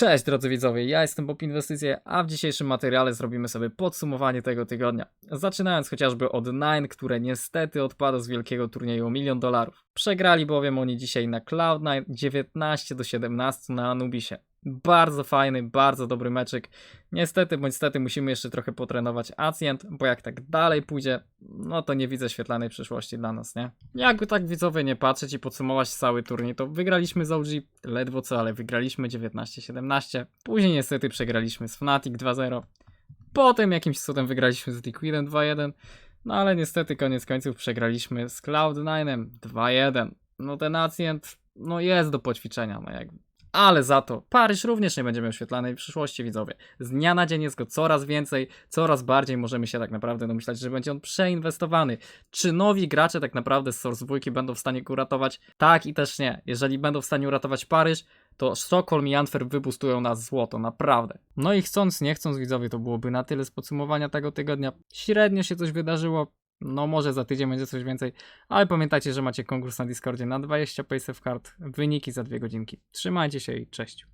Cześć drodzy widzowie, ja jestem Bob Inwestycje, a w dzisiejszym materiale zrobimy sobie podsumowanie tego tygodnia. Zaczynając chociażby od Nine, które niestety odpadło z wielkiego turnieju o milion dolarów. Przegrali bowiem oni dzisiaj na Cloud9 19 do 17 na Anubisie. Bardzo fajny, bardzo dobry meczyk. Niestety bądź stety musimy jeszcze trochę potrenować Acient, bo jak tak dalej pójdzie, no to nie widzę świetlanej przyszłości dla nas, nie? Jakby tak widzowie nie patrzeć i podsumować cały turniej, to wygraliśmy z OG ledwo co, ale wygraliśmy 19-17. Później niestety przegraliśmy z Fnatic 2-0. Potem jakimś cudem wygraliśmy z Liquidem 2-1. No ale niestety koniec końców przegraliśmy z Cloud9 2-1. No ten Acient, no jest do poćwiczenia, no jakby. Ale za to Paryż również nie będzie miał świetlanej przyszłości, widzowie. Z dnia na dzień jest go coraz więcej, coraz bardziej możemy się tak naprawdę domyślać, że będzie on przeinwestowany. Czy nowi gracze tak naprawdę z Source 2 będą w stanie go uratować? Tak i też nie. Jeżeli będą w stanie uratować Paryż, to Stockholm i Antwerp wybustują nas złoto, naprawdę. No i chcąc, nie chcąc, widzowie, to byłoby na tyle z podsumowania tego tygodnia. Średnio się coś wydarzyło, no może za tydzień będzie coś więcej, ale pamiętajcie, że macie konkurs na Discordzie na 20 paysafe card, wyniki za dwie godzinki. Trzymajcie się i cześć.